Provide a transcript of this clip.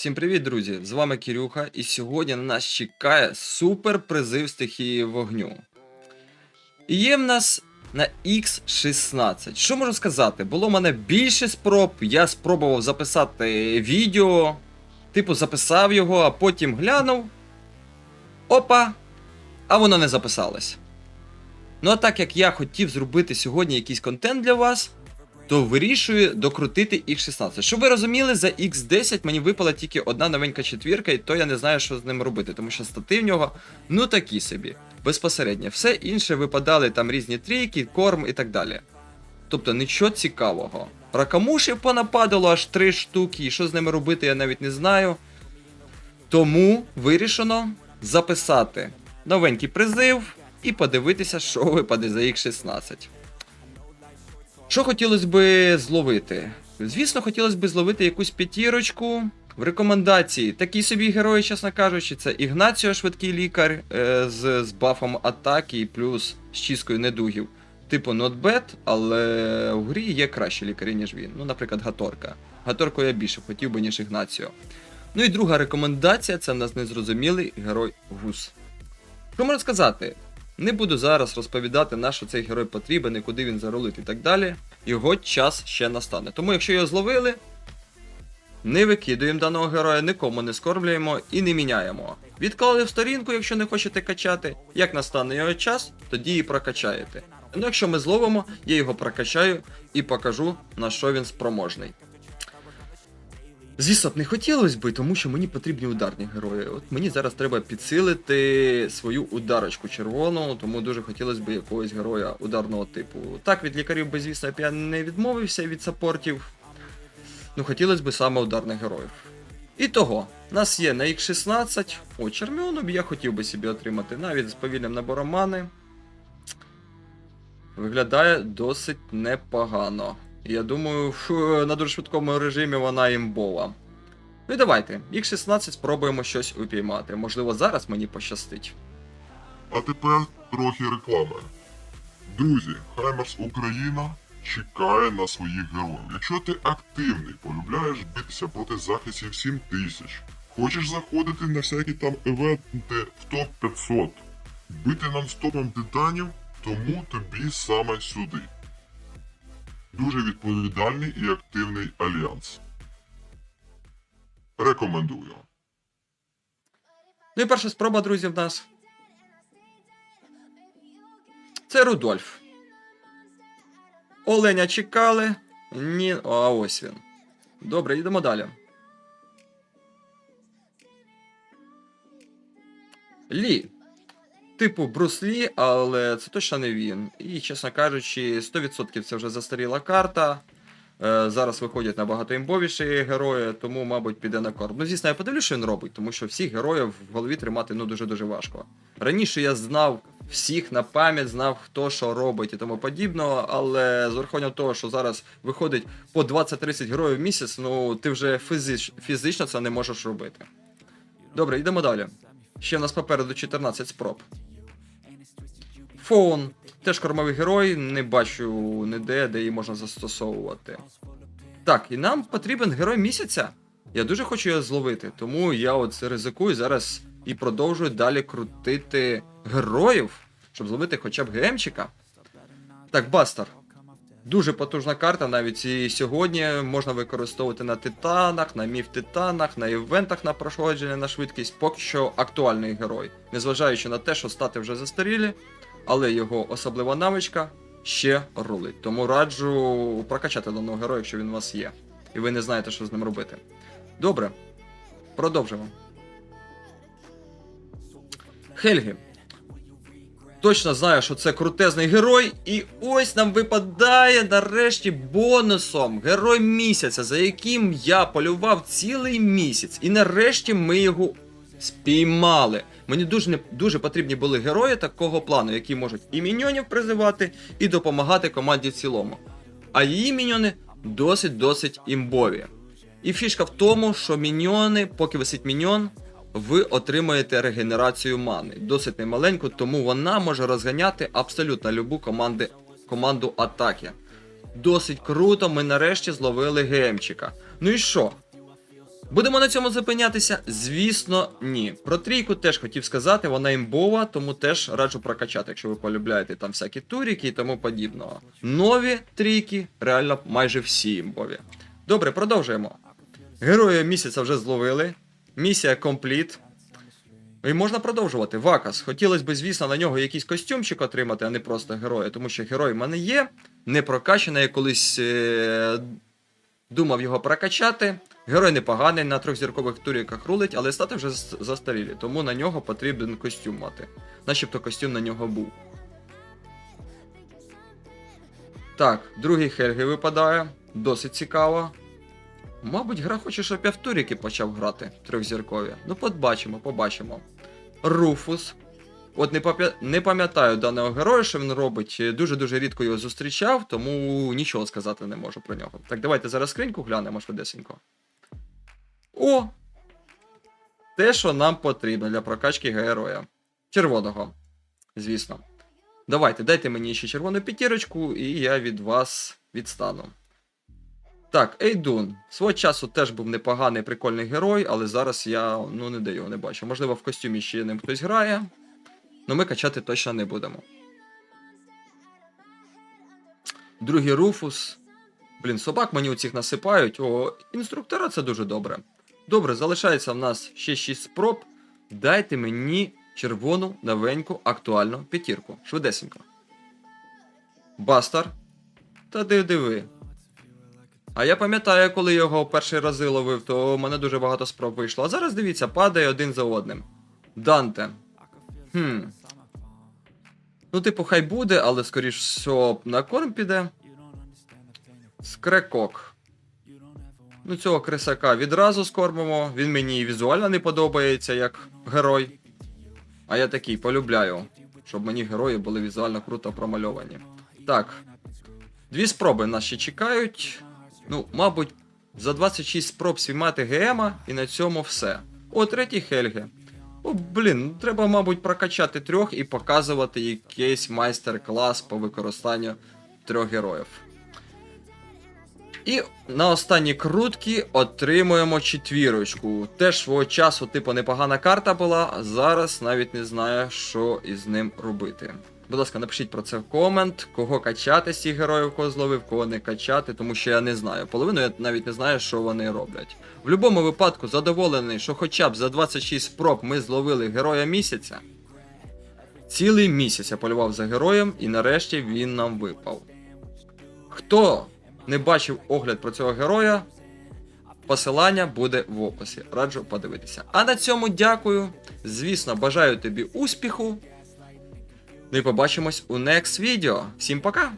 Всім привіт, друзі! З вами Кирюха, і сьогодні на нас чекає супер призив стихії вогню. І є в нас на X16. Що можу сказати? Було в мене більше спроб, я спробував записати відео, типу записав його, а потім глянув. Опа! А воно не записалось. Ну а так як я хотів зробити сьогодні якийсь контент для вас, то вирішую докрутити X16. Щоб ви розуміли, за X10 мені випала тільки одна новенька четвірка, і то я не знаю, що з ним робити, тому що стати в нього ну такі собі, безпосередньо. Все інше випадали там різні трійки, корм і так далі. Тобто нічого цікавого. Ракамушів понападало аж три штуки, і що з ними робити, я навіть не знаю. Тому вирішено записати новенький призив і подивитися, що випаде за X16. Що хотілося би зловити? Звісно, хотілося б зловити якусь п'ятірочку. В рекомендації такі собі герої, чесно кажучи, це Ігнаціо, швидкий лікар е, з, з бафом атаки і плюс з чисткою недугів. Типу bad, але в грі є кращі лікарі, ніж він. Ну, наприклад, Гаторка. Гаторку я більше хотів би, ніж Ігнаціо. Ну і друга рекомендація це в нас незрозумілий герой Гус. Що можу сказати? Не буду зараз розповідати, на що цей герой потрібен і куди він зарулить і так далі. Його час ще настане. Тому, якщо його зловили, не викидуємо даного героя, нікому не скорблюємо і не міняємо. Відклали в сторінку, якщо не хочете качати. Як настане його час, тоді і прокачаєте. Ну, якщо ми зловимо, я його прокачаю і покажу, на що він спроможний. Звісно б не хотілося б, тому що мені потрібні ударні герої. От мені зараз треба підсилити свою ударочку червону, тому дуже хотілося б якогось героя ударного типу. Так, від лікарів би, звісно, я не відмовився від саппортів. Ну, хотілося б саме ударних героїв. І того, нас є на X16. О, червону б я хотів би собі отримати навіть з повільним набором мани. Виглядає досить непогано. Я думаю, фу, на дуже швидкому режимі вона імбова. Ну і давайте, X16 спробуємо щось упіймати. Можливо, зараз мені пощастить. А тепер трохи реклами. Друзі, Хаймерс Україна чекає на своїх героїв. Якщо ти активний, полюбляєш битися проти захистів 7000, хочеш заходити на всякі там івенти в топ 500, бити нон-стопом титанів, тому тобі саме сюди. Дуже відповідальний і активний альянс. Рекомендую. Ну і перша спроба, друзі, в нас. Це Рудольф. Оленя чекали. Ні. А ось він. Добре, йдемо далі. Лі. Типу Брус Лі, але це точно не він. І, чесно кажучи, 100% це вже застаріла карта. Е, зараз виходять набагато імбовіші герої, тому, мабуть, піде на корм. Ну, звісно, я подивлюсь, що він робить, тому що всіх героїв в голові тримати ну дуже-дуже важко. Раніше я знав всіх на пам'ять, знав, хто що робить і тому подібного, але з урахуванням того, що зараз виходить по 20-30 героїв в місяць, ну ти вже фізич, фізично це не можеш робити. Добре, йдемо далі. Ще в нас попереду 14 спроб. Фоун. Теж кормовий герой, не бачу ніде, де її можна застосовувати. Так, і нам потрібен герой місяця. Я дуже хочу його зловити, тому я от ризикую зараз і продовжую далі крутити героїв, щоб зловити хоча б ГМчика. Так, Бастер. Дуже потужна карта, навіть і сьогодні можна використовувати на титанах, на міф титанах, на івентах на проходження на швидкість, поки що актуальний герой. Незважаючи на те, що стати вже застарілі, але його особлива навичка ще рулить. Тому раджу прокачати даного героя, якщо він у вас є. І ви не знаєте, що з ним робити. Добре. Продовжимо. Хельгі. Точно знаю, що це крутезний герой, і ось нам випадає нарешті бонусом герой місяця, за яким я полював цілий місяць. І нарешті ми його спіймали. Мені дуже не дуже потрібні були герої такого плану, які можуть і міньйонів призивати, і допомагати команді в цілому. А її міньйони досить-досить імбові. І фішка в тому, що міньйони, поки висить міньйон, ви отримаєте регенерацію мани. Досить немаленьку, тому вона може розганяти абсолютно любу команди, команду атаки. Досить круто, ми нарешті зловили ГМчика. Ну і що? Будемо на цьому зупинятися? Звісно, ні. Про трійку теж хотів сказати, вона імбова, тому теж раджу прокачати, якщо ви полюбляєте там всякі туріки і тому подібного. Нові трійки, реально майже всі імбові. Добре, продовжуємо. Героя місяця вже зловили. Місія компліт. І можна продовжувати. Вакас. Хотілося б, звісно, на нього якийсь костюмчик отримати, а не просто героя, тому що герой в мене є, не прокачаний, я колись е- думав його прокачати. Герой непоганий, на трьохзіркових туріках рулить, але стати вже застарілі, тому на нього потрібен костюм мати. Начебто костюм на нього був. Так, другий Хельги випадає. Досить цікаво. Мабуть, гра хоче, щоб я в туріки почав грати трьохзіркові. Ну, побачимо, побачимо. Руфус. От не, не пам'ятаю даного героя, що він робить. Дуже-дуже рідко його зустрічав, тому нічого сказати не можу про нього. Так, давайте зараз скриньку глянемо швидесенько. О! Те, що нам потрібно для прокачки героя. Червоного. Звісно. Давайте, дайте мені ще червону п'ятірочку, і я від вас відстану. Так, Ейдун. Свого часу теж був непоганий прикольний герой, але зараз я ну ніде його не бачу. Можливо, в костюмі ще ним хтось грає. Але ми качати точно не будемо. Другий Руфус. Блін, собак мені у цих насипають. О, інструктора це дуже добре. Добре, залишається в нас ще 6 спроб. Дайте мені червону новеньку актуальну п'ятірку. Швидесенько. Бастар. Та диви диви. А я пам'ятаю, коли його перший рази ловив, то у мене дуже багато спроб вийшло. А зараз дивіться, падає один за одним. Данте. Хм. Ну, типу, хай буде, але скоріш все на корм піде. Скрекок. Ну, цього крисака відразу скормимо. Він мені візуально не подобається як герой. А я такий полюбляю, щоб мені герої були візуально круто промальовані. Так. Дві спроби нас ще чекають. Ну, мабуть, за 26 спроб свіймати ГМа і на цьому все. О, третій Хельге. О, блін, ну, треба, мабуть, прокачати трьох і показувати якийсь майстер-клас по використанню трьох героїв. І на останній крутки отримуємо четвірочку. Теж свого часу, типу, непогана карта була, а зараз навіть не знаю, що із ним робити. Будь ласка, напишіть про це в комент, кого качати з цих героїв, кого зловив, кого не качати, тому що я не знаю. Половину я навіть не знаю, що вони роблять. В будь-якому випадку задоволений, що хоча б за 26 спроб ми зловили героя місяця. Цілий місяць я полював за героєм, і нарешті він нам випав. Хто не бачив огляд про цього героя, посилання буде в описі. Раджу подивитися. А на цьому дякую. Звісно, бажаю тобі успіху. Ну і побачимось у next відео. Всім пока!